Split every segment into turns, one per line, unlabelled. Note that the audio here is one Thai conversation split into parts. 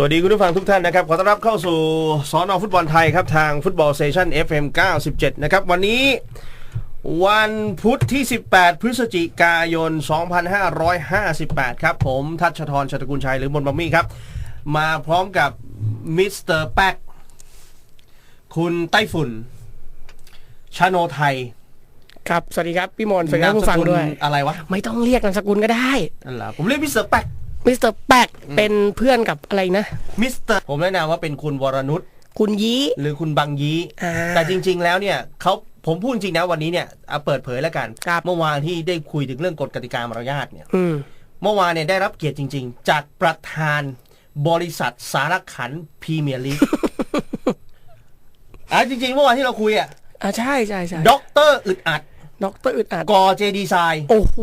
สวัสดีคุณผู้ฟังทุกท่านนะครับ ขอต้อนรับเข้าสู่สอนอฟุตบอลไทยครับ ทางฟุตบอลเซชัน FM 97 นะครับ วันนี้วันพุธที่ 18 พฤศจิกายน 2558 ครับ ผมทัชทรชตกุลชัยหรือบนบัมมี่ครับ มาพร้อมกับมิสเตอร์แป๊กคุณไต้ฝุ่น ชาโนไทย
ครับ สวัสดีครับ พี่มนต์สวัสดีครับผู้ฟังด้วย
นามสกุลอะไรวะ
ไม่ต้องเรียกนามสกุลก็ได้
นั่นแหละผมเรียกมิสเตอร์แป๊ก
มิสเตอร์แป๊กเป็นเพื่อนกับอะไรนะ
มิสเตอร์ผมแนะนำว่าเป็นคุณวรนุช
คุณยี้
หรือคุณบังยี
อ่า
แต่จริง ๆ แล้วเนี่ยเขาผมพูดจริงนะวันนี้เนี่ยเอาเปิดเผยแล้วกัน
ครับ
เมื่อวานที่ได้คุยถึงเรื่องกฎกติกามารยาทเนี่ย
อืม
เมื่อวานเนี่ยได้รับเกียรติจริง ๆ จากประธานบริษัทสารขันพรีเมียร์ลีก อะจริง ๆ เมื่อวานที่เราคุยอะ
อ่าใช่ใช่ใช่
ด็อกเตอร์อึดอัด
ด็อกเตอร์อึดอัด
กอเจดีไซน์
โอ้โห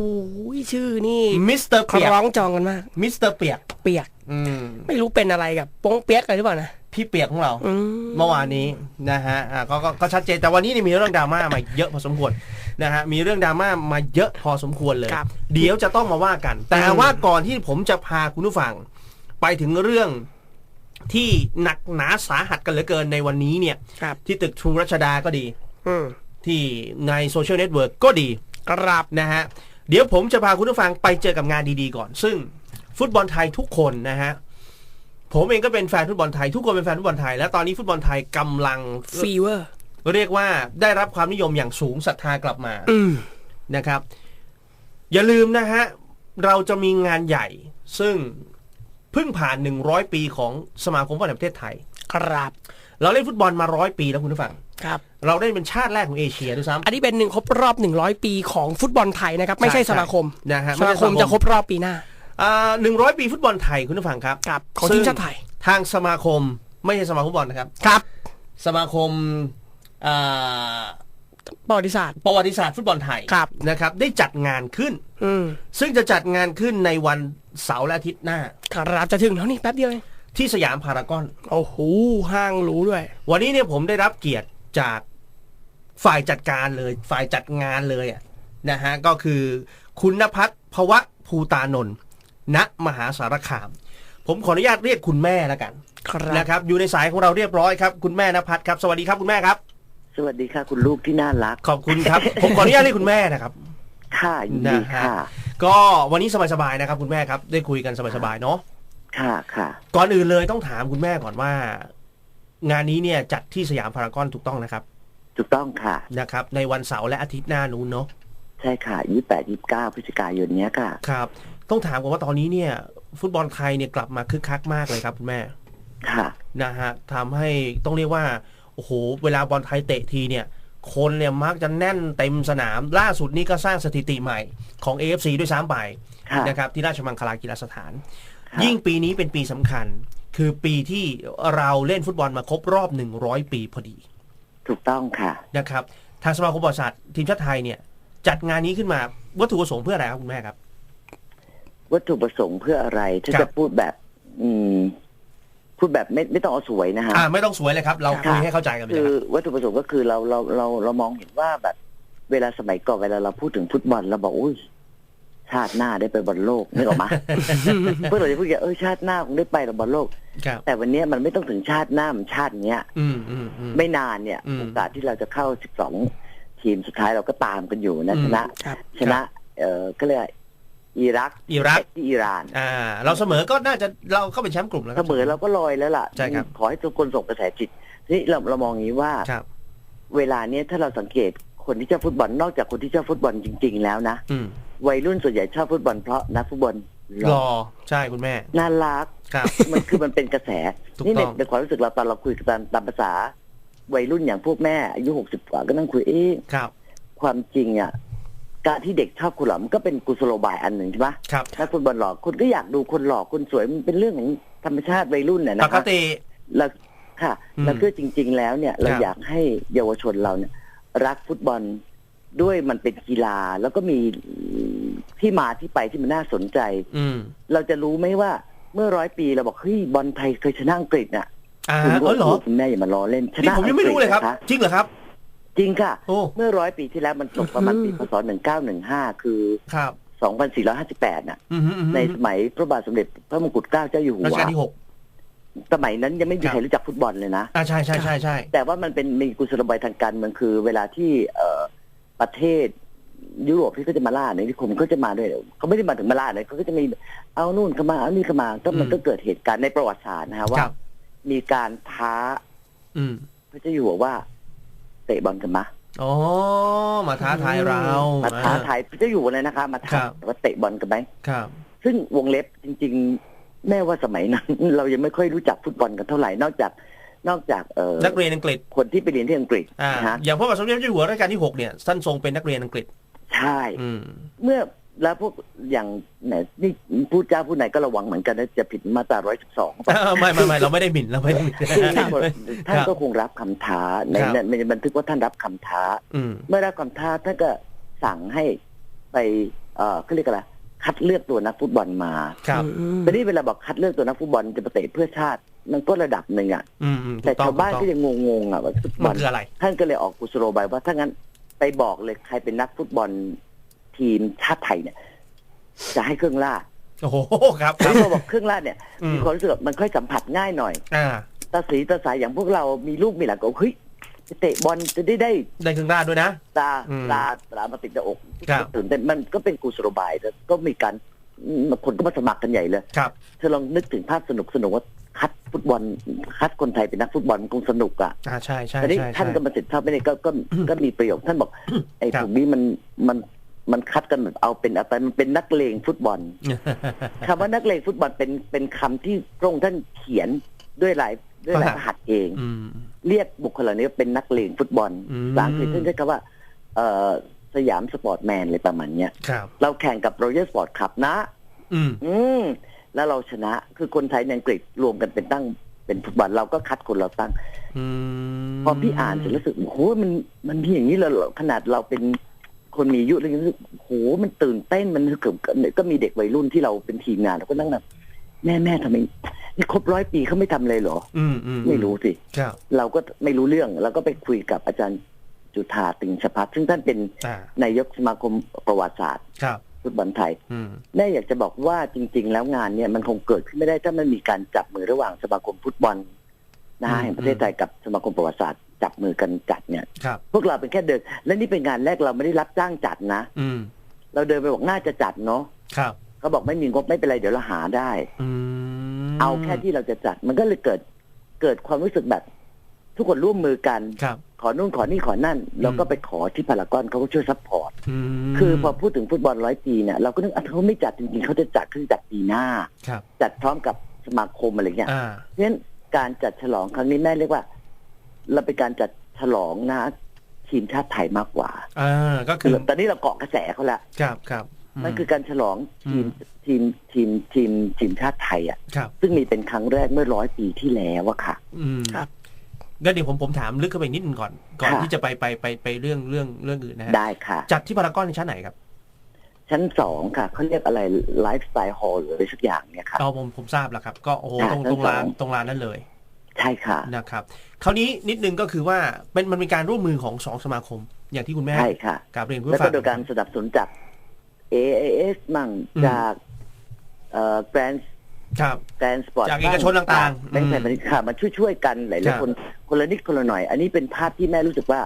ชื่อนี่
มิสเตอร์
ค
เปียก
ล้องจองกันมาก
มิสเตอร์เปียก
เปียก
อืม
ไม่รู้เป็นอะไรกับโป้งเปียกอะไรหรือเปล่านะ
พี่เปียกของเรา
อืม
เมื่อวานนี้นะฮะอ่าก็ก็ก็ชัดเจนแต่วันนี้เนี่ยมีเรื่องดราม่ามาเยอะพอสมควรนะฮะมีเรื่องดราม่ามาเยอะพอสมควรเลย
ครับ
เดี๋ยวจะต้องมาว่ากัน แต่
อืม
ว่าก่อนที่ผมจะพาคุณผู้ฟัง ไปถึงเรื่องที่หนักหนาสาหัสกันเหลือเกินในวันนี้เนี่ย
ครับ
ที่ตึกทรูรัชดาก็ดี
อืม
ที่ในโซเชียลเน็ตเวิร์กก็ดี
ครับ
นะฮะ เดี๋ยวผมจะพาคุณผู้ฟังไปเจอกับงานดีๆก่อน ซึ่งฟุตบอลไทยทุกคนนะฮะ ผมเองก็เป็นแฟนฟุตบอลไทย ทุกคนเป็นแฟนฟุตบอลไทย และตอนนี้ฟุตบอลไทยกำลัง
ฟีเวอร์
เรียกว่าได้รับความนิยมอย่างสูงศรัทธากลับมา
อืม
นะครับ อย่าลืมนะฮะ เราจะมีงานใหญ่ ซึ่งเพิ่งผ่าน 100 ปีของสมาคมฟุตบอลแห่งประเทศไทย
ครับ
เราเล่นฟุตบอลมาร้อยปีแล้วคุณผู้ฟัง
ครับ
เราได้เป็นชาติแรกของเอเชียด้วยซ้
อันนี้เป็นหนึ่งครบรอบหนึ่งร้อยปีของฟุตบอลไทยนะครับ ไม่ใช่
ใช่
สมาคมำ
นะฮะ
สมาคมจะครบรอบปีหน้า
หนึ่งร้อยปีฟุตบอลไทยคุณผู้ฟังครับ
ครับของทีมชาติไทย
ทางสมาคมไม่ใช่สมาคมฟุตบอลนะครับ
ครับ
สมาคมอ่า
ประวัติศาสตร์
ประวัติศาสตร์ฟุตบอลไทย
ครับ
นะครับ ได้จัดงานขึ้น
อืม
ซึ่งจะจัดงานขึ้นในวันเสาร์และอาทิตย์หน้า
ครับจะถึงแล้วนี่แป๊บเดียวเอง
ที่สยามพารากอน
โอ้โหห้างหรูด้วย
วันนี้เนี่ยผมได้รับเกียรติ จากฝ่ายจัดการเลย ฝ่ายจัดงานเลยอะนะฮะก็คือคุณนภัทรภวะภูตานนท์ณมหาสารคาม ผมขออนุญาตเรียกคุณแม่แล้วกัน
ครับ
นะครับ อยู่ในสายของเราเรียบร้อยครับ คุณแม่นภัทรครับ สวัสดีครับคุณแม่ครับ
สวัสดีค่ะ คุณลูกที่น่ารัก
ขอบคุณครับ ผมขออนุญาตเรียกคุณแม่นะครับ
ค่ะยินดี
นะฮะ
ค่ะ
ก็วันนี้สบายๆนะครับ คุณแม่ครับ ได้คุยกันสบายๆเนาะ
ค่ะค่ะ
ก่อนอื่นเลยต้องถามคุณแม่ก่อนว่า งานนี้เนี่ยจัดที่สยามพารากอนถูกต้องนะครับ
ถูกต้องค่ะ
นะครับ ในวันเสาร์และอาทิตย์หน้านู้นเนาะ
ใช่ค่ะยี่แปดยี่เก้าพฤศจิกายนเนี้ยค่ะ
ครับ ต้องถามก่อนว่าตอนนี้เนี่ย ฟุตบอลไทยเนี่ยกลับมาคึกคักมากเลยครับคุณแม่
ค่ะ
นะฮะทำให้ต้องเรียกว่าโอ้โหเวลาบอลไทยเตะทีเนี่ย คนเนี่ยมักจะแน่นเต็มสนาม ล่าสุดนี่ก็สร้างสถิติใหม่ของ AFC ด้วยซ้ำไป
ค่ะ
นะครับที่ราชมังคลากีฬาสถาน
ค่ะ
ยิ่งปีนี้เป็นปีสำคัญ คือปีที่เราเล่นฟุตบอลมาครบรอบ 100 ปีพอดี
ถูกต้องค่ะ
นะครับ ทางสมาคมบอลศาสตร์ทีมชาติไทยเนี่ย จัดงานนี้ขึ้นมาวัตถุประสงค์เพื่ออะไรครับคุณแม่ครับ
วัตถุประสงค์เพื่ออะไรถ้า
ครับ
จะพูดแบบ อืมพูดแบบไม่ไม่ต้องเอาสวยนะฮะ
อ่าไม่ต้องสวยเลยครับ เรา
ค่ะ
คุยให้เข้าใจกันไปเล
คื
ย
อ
ครับ
วัตถุประสงค์ก็คือเราเราเราเรามองเห็นว่าแบบเวลาสมัยก่อนเวลาเราพูดถึงฟุตบอลเราบอกอุ้ย ชาติหน้าได้ไปบอลโลกนึกออกมาเพื่อเราจะพูดอย่างเออชาติหน้าคงได้ไปบอลโลก
ครับ
แต่วันเนี้ยมันไม่ต้องถึงชาติหน้ามันชาติเนี้ย
อืมอืมอืม
ไม่นานเนี่ย
อืม
โอกาสที่เราจะเข้า12ทีมสุดท้ายเราก็ตามกันอยู่นะ
อืม
ชนะ
ครับ
ชนะ เอ่อก็เรียกว่าอิรัก
อิรัก
ที่อิหร่าน
อ่า เราเสมอก็น่าจะเราก็เป็นแชมป์กลุ่มแล้วค
เส
รับ
มอเราก็ลอยแล้วล่ะ
ใช่ครับ
ขอให้ทุกคนส่งกระแสจิต นี่เราเรามองอย่างนี้ว่า
ครับ
เวลาเนี้ยถ้าเราสังเกตคนที่ชอบฟุตบอลนอกจากคนที่ชอบฟุตบอลจริง ๆ แล้วนะ
อืม
วัยรุ่นส่วนใหญ่ชอบฟุตบอลเพราะนักฟุตบอลห
ร
ล่อ
อใช่คุณแม่
น่ารัก
ครับ
มันคือมันเป็นกระแส
ถูก
นี่ใน
ต้อง
ในความรู้สึกเราตอนเราคุยกันตามตามภาษา วัยรุ่นอย่างพวกแม่อายุหกสิบกว่าก็นั่งคุยเอ๊ะ
ครับ
ความจริงอะการที่เด็กชอบคุณหล่อมันก็เป็นกุศโลบายอันหนึ่งใช่ไหม
ครับ
ถ้าฟุตบอลหล่อคุณก็อยากดูคนหล่อคนสวยมันเป็นเรื่องของธรรมชาติวัยรุ่นน่ะ
ป
นะ
ก
คะ
ติ
แล้วค่ะ
อืม
แล้วก็จริง ๆ แล้วเนี่ย เรา
ครับ
อยากให้เยาวชนเราเนี่ย รักฟุตบอล ด้วยมันเป็นกีฬาแล้วก็มีที่มาที่ไปที่มันน่าสนใจ
อืม
เราจะรู้ไหมว่าเมื่อร้อยปีเราบอกเฮ้ยบอลไทยเคยชนะอังกฤษน่ะ
อ่า
คุณ
เออเหรอ
คุณแม่อย่ามาล้อเล่นช
นี่
นะ
ผมยังไม่รู้เลยครับ
อังกฤษนะะ
จริงเหรอครับ
จริงค่ะ
โอ้
เมื่อร้อยปีที่แล้วมันตกประมาณปีพศหนึ่งเก้าหนึ่งห้าคือ
ครับ
สองพันสี่ร้อยห้าสิบแปดน่ะ
อืมฮึอืมฮึ
ในสมัยพระบาทสมเด็จพระมงกุฎเกล้าเจ้าอยู่หั
รัช
ว
กาลที่หก
สมัยนั้นยังไม่มี
ครับ
ใครรู้จักฟุตบอลเลยนะ
อ่าใช่ใช่ใช่ใช่
แต่ว่ามันเป็นมีกุศโลบายทางการเมืองคือ เวลาที่เอ่อ ประเทศยุโรปที่เขาจะมาล่าในนิคมก็จะมาด้วยเขาไม่ได้มาถึงมาล่าเลยเขาก็จะมีเอานู่นเข้ามาเอานี่เข้ามาก็มันก็เกิดเหตุการณ์ในประวัติศาสตร์นะฮะ
ค
ว่า
รับ
มีการท้า
อืม
พระเจ้าอยู่หัวว่า เตะบอลกันมา
อ๋อมาท้าทายเรา
มาท้าทายพระเจ้าอยู่หัวเลยนะคะ มาท้า
ครับ
ว่าเตะบอลกันไหม
ครับ
ซึ่งวงเล็บจริง ๆ แม่ว่าสมัยนั้น เรายังไม่ค่อยรู้จักฟุตบอลกันเท่าไหร่นอกจาก นอกจากเออ
นักเรียนอังกฤษ
คนที่ไปเรียนที่อังกฤษ
อ่า
นะฮะ
อย่างพระบาทสมเด็จพระเจ้าอยู่หัวรัชกาลที่หกเนี่ยท่านทรงเป็นนักเรียนอังกฤษ
ใช่
อืม
เมื่อแล้วพวกอย่างไหนนี่ผู้เจ้าผู้ไหนก็ระวังเหมือนกันนะจะผิดมาตราร้อยสิบสอง
เออไม่ไม่ไม่เราไม่ได้หมิ่นเราไม่ได้หมิ่น
ท่านก็คงรับคำท้าใน
ครับ
ในในบันทึกว่าท่านรับคำท้า
อืม
เมื่อรับคำท้าท่านก็สั่งให้ไปเอ่อเขาเรียกอะไรคัดเลือกตัวนักฟุตบอลมา
ครับ
อืม
แต่นี่เวลาบอกคัดเลือกตัวนักฟุตบอลจะไปเตะเพื่อชาติ มันก็ระดับหนึ่งอะ
อืมอืมถู
แต่
กต้อง
ชาวบ้าน
ถู
ก็
ต้อง
ยังงงๆอะว่าฟุตบ
มั
อนล
คืออะไร
ท่านก็เลยออกกุศโลบายว่าถ้างั้นไปบอกเลยใครเป็นนักฟุตบอลทีมชาติไทยเนี่ย จะให้เครื่องล่า
โอ้โหครับค
แล้
รับ
วพอบอกเครื่องล่าเนี่ย
อืม
มีความรู้สึกว่ามันค่อยสัมผัสง่ายหน่อย
อ่า
ตาสีตาสายอย่างพวกเรามีลูกมีหลานก็เฮ้ยจะเตะบอลจะได้ได้
ได้เครื่องราชด้วยนะ
ตา
อืม
ตาตามาติดหน้าอก
ครับ
ตื่นเต้นมันก็เป็นกุศโลบายแล้วก็มีการอืมคนก็มาสมัครกันใหญ่เลย
ครับ
เธอลองนึกถึงภาพสนุกสนุกว่าคัด ฟุตบอลคัดคนไทยเป็นนักฟุตบอลมันคงสนุกอะ
อ่าใช่ใช่
แต่นี่
ใช่
ท่าน
ใช่
ก็มาติดภาพไม่ได้ก็ก็ก็มีประโยคท่านบอก ไอ้
ครับ
พวกนี้มันมันมันคัดกันแบบเอาเป็นอะไรมันเป็นนักเลงฟุตบอลคำว่านักเลงฟุตบอลเป็นเป็นคำที่พระองค์ท่านเขียนด้วยลายด้วยลายพระหัตถ์เอง
อืม
เรียกบุคคลเหล่านี้ว่าเป็นนักเลงฟุตบอล
อืม
ภาษาอังกฤษท่านใช้คำว่า เอ่อสยามสปอร์ตแมนอะไรประมาณเนี้ย
ครับ
เราแข่งกับรอยัลสปอร์ตคลับนะ
อืม
อืม แล้วเราชนะ คือคนไทยในอังกฤษรวมกันเป็นตั้งเป็นฟุตบอลเราก็คัดคนเราตั้ง
อืม
พอพี่อ่านเสร็จรู้สึกโอ้โหมันมันมีอย่างนี้เลยเหรอขนาดเราเป็นคนมีอายุแล้วยังรู้สึกโอ้โหมันตื่นเต้นมันเกือบก็มีเด็กวัยรุ่นที่เราเป็นทีมงานเราก็นั่งแบบแม่แม่ทำไมนี่ครบร้อยปีเขาไม่ทำเลยเหรอ
อืมอืม
ไม่รู้สิ
ครับ
เราก็ไม่รู้เรื่องเราก็ไปคุยกับอาจารย์จุธาติงชพัฒน์ซึ่งท่านเป็น
อ่านา
ยกสมาคมประวัติศาสตร์
ครับ
ฟุตบอลไทย
อืม
แม่อยากจะบอกว่าจริง ๆ แล้วงานเนี่ยมันคงเกิดขึ้นไม่ได้ถ้าไม่มีการจับมือระหว่างสมาคมฟุตบอลนะฮะแห่งประเทศไทยกับสมาคมประวัติศาสตร์จับมือกันจัดเนี่ย
ครับ
พวกเราเป็นแค่เดินและนี่เป็นงานแรกเราไม่ได้รับจ้างจัดนะ
อืม
เราเดินไปบอกน่าจะจัดเนาะ
ครับ
เขาบอกไม่มีงบไม่เป็นไรเดี๋ยวเราหาได้
อืม
เอาแค่ที่เราจะจัด มันก็เลยเกิดเกิดความรู้สึกแบบ ทุกคนร่วมมือกัน
ครับ
ขอนู่นขอนี่ขอนั่นเราก็ไปขอที่พารากอนเขาก็ช่วยซัพพอร์ต
อืม
คือพอพูดถึงฟุตบอลร้อยปีเนี่ยเราก็นึกอะเขาไม่จัดจริงๆเขาจะจัดขึ้นจัดปีหน้า
ครับ
จัดพร้อมกับสมาคมอะไรเงี้ย
อ่า
เพราะฉะนั้นการจัดฉลองครั้งนี้แม่เรียกว่า เราเป็นการจัดฉลองนะทีมชาติไทยมากกว่า
อ่าก็
คื
คืออ
ตอนนี้เราเกาะกระแสเขาละ
ครับครับ
มันคือการฉลองทีม
อืม
ทีมทีมทีมทีมชาติไทยอะ
ครับ
ซึ่งมีเป็นครั้งแรกเมื่อร้อยปีที่แล้วอะค่ะ
อืม
ครับ
งั้นเดี๋ยวผมผมถามลึกเข้าไปนิดนึงก่อน ก่อน
ค่ะ
ที่จะไปไปไปไปเรื่องเรื่องเรื่องอื่นนะฮะ
ได้ค่ะ
จัดที่พารากอนในชั้นไหนครับ
ชั้นสองค่ะเขาเรียกอะไรไลฟ์สไตล์ฮอลหรืออะไรสักอย่างเนี่ยค่ะ
เอาผมผมทราบแล้วครับ ก็โอ้โห
ค่ะ
ตรง
ชั้น
ตรงลาน
สอง
ตรงลานนั่นเลย
ใช่ค่ะ
นะครับคราวนี้นิดนึงก็คือว่าเป็นมันเป็นการร่วมมือของสองสมาคม อย่างที่คุณแม่
ใช่ค่ะ
กราบเรียนคุณ
แล้ว
ผู้ฟั
ก็
ง
โดยการสนับสนุนจาก AAS มั่ง
อืม
จากเอ่อแกรน
ครับ
แกรนสปอร์ต
จากเอกชนต่างๆ
แบงค์
อืม
แผ่นพาณิชย์ค่ะมาช่วยๆกันหลา
ครั
ย
บ
ๆคนคนละนิดคนละหน่อย อันนี้เป็นภาพที่แม่รู้สึกว่า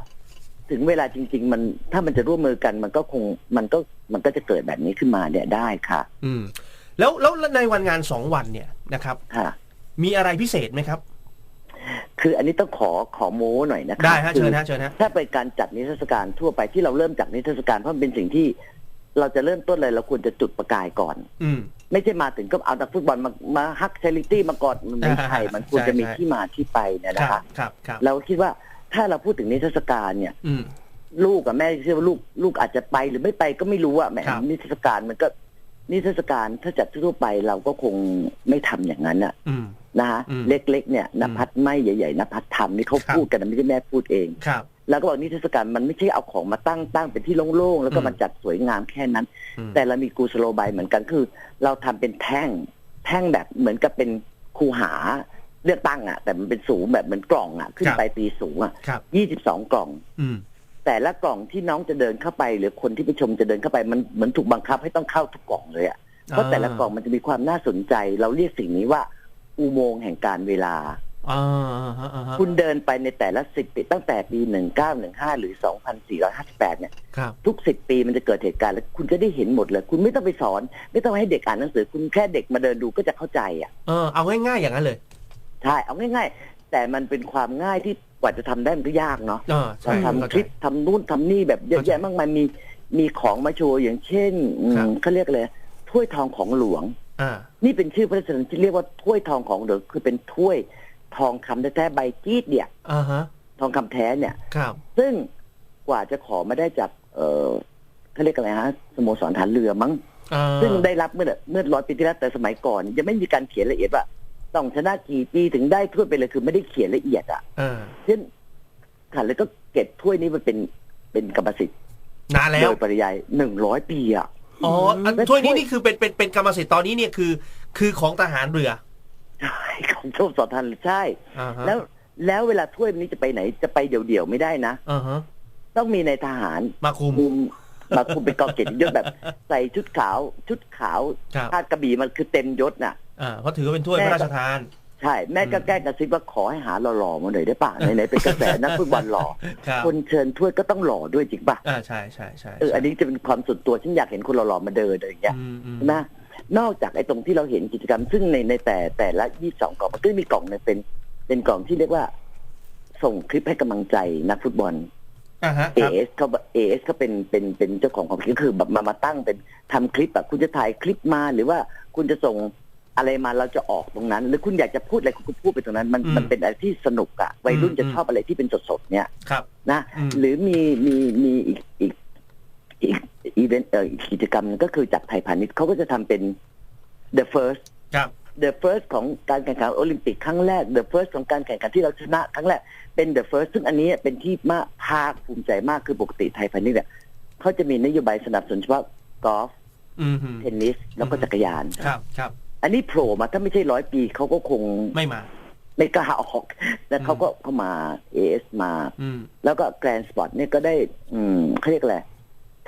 ถึงเวลาจริง ๆ มันถ้ามันจะร่วมมือกัน มันก็คงมันก็มันก็จะเกิดแบบนี้ขึ้นมาเนี่ยได้ค่ะ
อืม แล้วแล้วในวันงานสองวันเนี่ยนะครับ
ค่ะ
มีอะไรพิเศษไหมครับ
คืออันนี้ต้องขอขอโม้หน่อยนะคะ
ได้ฮะ
คือ
เชิญฮะเชิญฮะ
ถ้าเป็นการจัดนิทรรศการทั่วไปที่เราเริ่มจากนิทรรศการเพราะมันเป็นสิ่งที่ เราจะเริ่มต้นเลยเราควรจะจุดประกายก่อน
อืม
ไม่ใช่มาถึงก็เอาแต่ฟุตบอลมามาฮักเชลิตี้มาก่อนมันไม่ใช่
อ่า
มันควรจะมี
ใช่
ที่มาที่ไปเนี่ย
ค
นะ
รั
คะ
บครับครับ
เราคิดว่าถ้าเราพูดถึงนิทรรศการเนี่ย
อืม
ลูกกับแม่เชื่อว่าลูกลูกอาจจะไปหรือไม่ไปก็ไม่รู้อะแหม
ครับ
นิทรรศการมันก็ นิทรรศการถ้าจัดทั่วไปเราก็คงไม่ทำอย่างนั้นอะ
อืม
นะฮะ
อืม
เล็กๆเนี่ยนภัทรไม่ใหญ่ๆนภัทรทำนี่เขา
ครับ
พูดกันนะไม่ใช่แม่พูดเอง
ครับ
แล้วก็บอกนิทรรศการมันไม่ใช่เอาของมาตั้งตั้งเป็นที่โล่งๆแล้วก็
อืม
มาจัดสวยงามแค่นั้น
อืม
แต่เรามีกุศโลบายเหมือนกันคือ เราทำเป็นแท่งแท่งแบบเหมือนกับเป็นคูหาเลือกตั้งอะแต่มันเป็นสูงแบบเหมือนกล่องอะขึ้นไปตีสูงอะ
ครับ
ยี่สิบสองกล่อง
อืม
แต่ละกล่องที่น้องจะเดินเข้าไป หรือคนที่ไปชมจะเดินเข้าไปมันเหมือนถูกบังคับให้ต้องเข้าทุกกล่องเลยอะเพราะแต่ละกล่องมันจะมีความน่าสนใจ เราเรียกสิ่งนี้ว่า อุโมงค์แห่งการเวลา
อ่าฮะอ่าฮะ
คุณเดินไปในแต่ละสิบปีตั้งแต่ปี1915หรือ2458เนี่ย
ครับ
ทุกสิบปีมันจะเกิดเหตุการณ์แล้วคุณจะได้เห็นหมดเลย คุณไม่ต้องไปสอน ไม่ต้องให้เด็กอ่านหนังสือ คุณแค่เด็กมาเดินดูก็จะเข้าใจอะ
เออเอาง่าย ๆ อย่างนั้นเลย
ใช่เอาง่าย ๆ แต่มันเป็นความง่ายที่กว่าจะทำได้มันก็ยากเนาะ
เออใช่
เรา
เข้า
ทำ
ใจ
คลิปทำนู่นทำนี่แบบเยอะ
เข้าใจ
แยะมากมายมีมีของมาโชว์อย่างเช่นอืม
ครับ
เขาเรียกเลยถ้วยทองของหลวง
อ่า
นี่เป็นชื่อพระราชทานที่เรียกว่าถ้วยทองของหลวงคือเป็นถ้วย ทองคำแท้ๆใบจี๊ดเนี่ย
อ่าฮะ
ทองคำแท้เนี่ย
ครับ
ซึ่งกว่าจะขอมาได้จาก เออเขาเรียกอะไรฮะสโมสรฐานเรือมั้ง
อ่า
ซึ่งได้รับเมื่อเมื่อร้อยปีที่แล้วแต่สมัยก่อนยังไม่มีการเขียนละเอียดว่าต้องชนะกี่ปีถึงได้ถ้วยไปเลยคือไม่ได้เขียนละเอียดอะ
อ่า
เช่นขันเลยก็เก็บถ้วยนี้มันเป็นเป็นกรรมสิทธิ์
นานแล้
โด
วย
ปริยายหนึ่งร้อยปีอะ
อ๋ออัน
แล้ว
ถ้วยนี้
ถ้วย
นี่คือเป็นเป็นเป็นกรรมสิทธิ์ตอนนี้เนี่ยคือ คือของทหารเรือ
ใช่ของโชคสอทันใช่
อ่าฮะ
แล้วแล้วเวลาถ้วยนี้จะไปไหนจะไปเดี่ยวๆไม่ได้นะ
อ่าฮะ
ต้องมีในายทหาร
มาคุม
คุมมาคุมเป็นกองเกียรติยศแบบ ใส่ชุดขาวชุดขาว
ครับ
ผ้ากระบี่มันคือเต็มยศน่ะ
อ่าเพราะถือว่าเป็นถ้วยพระราชทาน
ใช่ แม่ก็
อืม
แกล้งกระซิบว่าขอให้หาหล่อๆมาหน่อยได้ป่ะไหนๆเป็นกระแสนักฟุตบอลหล่อ
ครับ
คนเชิญถ้วยก็ต้องหล่อด้วยจริงป่ะ
อ่าใช่ใช่ใช่
เอออันนี้จะเป็นความส่วนตัวฉันอยากเห็นคนหล่อๆมาเดินอะไรอย่างเงี้ย
อืมอืม
ใช่ไหม นอกจากไอ้ตรงที่เราเห็นกิจกรรม ซึ่งในในแต่แต่ละยี่สองกล่องมันก็จะมีกล่องเนี่ยเป็น เป็นกล่องที่เรียกว่า ส่งคลิปให้กำลังใจนักฟุตบอล
อ่าฮะ
เอ
ครับ
เอสเขาเอเอสเขาเป็นเป็นเป็นเจ้าของความคิดคือแบบมามาตั้งเป็นทำคลิปแบบคุณจะถ่ายคลิปมาหรือว่าคุณจะส่งอะไรมาเราจะออกตรงนั้น หรือคุณอยากจะพูดอะไรคุณก็พูดไปตรงนั้น มันมันเป็นอะไรที่สนุกอะวัยรุ่นจะชอบอะไรที่เป็นสดๆเนี่ย
ครับ
นะ
อืม
หรือมีมีมีอีกอีก อีกอีเวนต์เอ่ออีกกิจกรรมหนึงก็คือจากไทยพาณิชย์เขาก็จะทำเป็น the first
ครับ
the first ของการแข่งขันโอลิมปิกครั้งแรก the first ของการแข่งขันที่เราชนะครั้งแรกเป็น the first ซึ่งอันนี้เป็นที่มากภาคภูมิใจมากคือปกติไทยพาณิชย์เนี่ยเขาจะมีนโยบายสนับสนุนเฉพาะกอล์ฟ
อืมฮึ
เทนนิสแล้วก็จักรยาน
ครับครับ
อันนี้โผล่มาถ้าไม่ใช่ร้อยปีเขาก็คง
ไม่มา
ไม่กล้าออกแต่
อืม
เขาก็เข้ามาเอสมา
อืม
แล้วก็แกรนสปอร์ตเนี่ยก็ได้ อืมเขาเรียกอะไร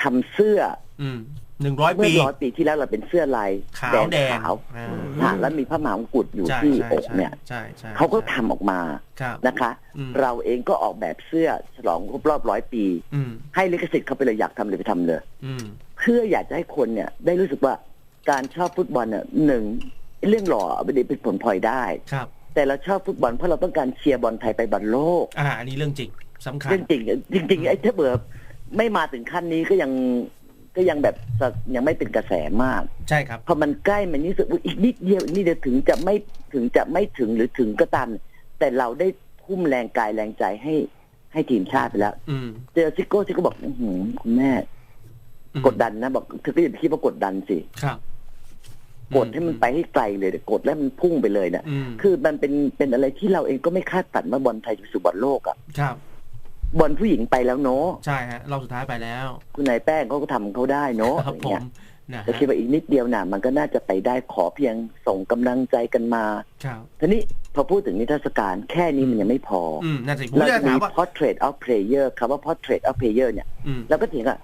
ทำเสื้อ
อืมหนึ่งร้อย
เมื่
ปี
อร้อยปีที่แล้วเราเป็นเสื้อลาย
ขาว
แดง
แดง
ขาว
อ่า
อะแล้วมีพระมหามงกุฎอยู่
ใช่
ที่
ใช่
อก
ใช่
เนี่ย
ใช่ใช่
เขาก็ทำออกมา
ครับ
นะคะ
อืม
เราเองก็ออกแบบเสื้อฉลองครบรอบร้อยปี
อืม
ให้ลิขสิทธิ์เขาไปเลยอยากทำเลยไปทำเลย
อืม
เพื่ออยากจะให้คนเนี่ย ได้รู้สึกว่าการชอบฟุตบอลเนี่ยหนึ่งเรื่องหล่อไม่ได้เป็นผลพลอยได้
ครับ
แต่เราชอบฟุตบอลเพราะเราต้องการเชียร์บอลไทยไปบอลโลก
อ่าอันนี้เรื่องจริงสำคัญ
เรื่องจริงจริงๆไอ้ถ้าเบื่อ ไม่มาถึงขั้นนี้ก็ยังก็ยังแบบยังไม่เป็นกระแสมาก
ใช่ครับ
พอมันใกล้มันนี่สึกว่าอีกนิดเดียวอีกนิดเดียวถึงจะไม่ถึงจะไม่ถึงหรือถึงก็ตามแต่เราได้ทุ่มแรงกายแรงใจให้ให้ทีมชาติไปแล้ว
อืม
เจอซิโก้ซิโก้บอกอื้อหือคุณแม่
อืม
กดดันนะบอกเธอก็อย่าไปคิดว่ากดดันสิ
ครับ
กดให้มันไปให้ไกลเลยเดี๋ยวกดแล้วมันพุ่งไปเลยนะ
อืม
คือมันเป็นเป็นอะไรที่เราเองก็ไม่คาดฝันว่าบอลไทยจะไปสู่บอลโลกอะ
ครับ
บอลผู้หญิงไปแล้วเนาะ
ใช่ฮะเราสุดท้ายไปแล้ว
คุณนายแป้งเขาก็ทำเขาได้เนาะ
ค
อะ
รับ
ไร
ผ
เงี้
ม
ย
นะ
แต่
ฮะ
คิดว่าอีกนิดเดียวน่ะมันก็น่าจะไปได้ขอเพียงส่งกำลังใจกันมา
ครับ
ทีนี้พอพูดถึงนิทรรศการแค่นี้มันยังไม่พอ
อืมนั่นสิผม
เรา
จะ
จะมี
ถามว่า
portrait of player คำว่า portrait of player เนี่ย
อืม
เราก็ถึงอะ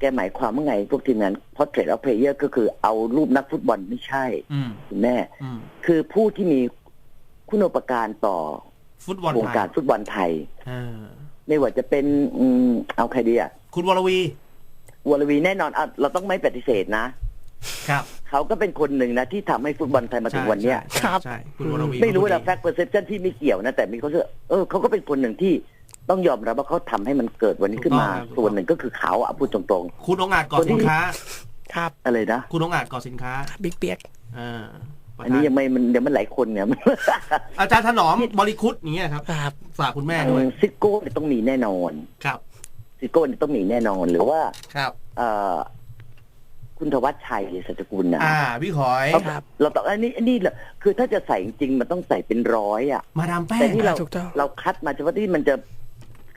แกหมายความว่าไงพวกทีมงาน portrait of player ก็คือเอารูปนักฟุตบอลไม่ใช่
อืม
คุณแม่
อืม
คือผู้ที่มีคุณูปการต่อ
ฟุตบอล
วง
ไท
การ
ย
ฟุตบอลไทย
อ่า
ไม่ว่าจะเป็นอืมเอาใครดีอะ
คุณวรวี
วรวีแน่นอนอะเราต้องไม่ปฏิเสธนะ
ครับ
เขาก็เป็นคนหนึ่งนะที่ทำให้ฟุตบอลไทยมาถึงวันเนี้ย
ใช่
ครับ
ใช่ใช่คุณวรวี
ไม่รู้
ว
นะแฟกต์เปอร์เซพชันที่ไม่เกี่ยวนะ แต่มีเขาเชื่อเออเขาก็เป็นคนหนึ่งที่ต้องยอมรับว่าเขาทำให้มันเกิดวันนี้ขึ้นมา ส่วนหนึ่งก็คือเขาอะพูดตรง
คุณองค์อาจก่อสินค้า
ครับ
ๆอะไรนะ
คุณองค์อาจก่อสินค้า
บิ๊กเปียก
อ่าประ
อันนี้
ธา
ยังไม่มันเดี๋ยวมันหลายคนเนี่ย
อาจารย์ถนอมบริคุตอย่างเงี้ยครับ
ครับ
ฝากคุณแม่ด้วย
ซิโก้เนี่ยต้องมีแน่นอน
ครับ
ซิโก้เนี่ยต้องมีแน่นอนหรือว่า
ครับ
เอ่อคุณธวัชชัยสัจกุลนะ
อ่าพี่ขอย
เขา
ครับ
เราต้องอันนี้อันนี้แหละคือถ้าจะใส่จริงๆมันต้องใส่เป็นร้อยอะ
มาดามแป้
แต่
ง
นี่เรา
ถูกต้อง
เราคัดมาเฉพาะที่มันจะ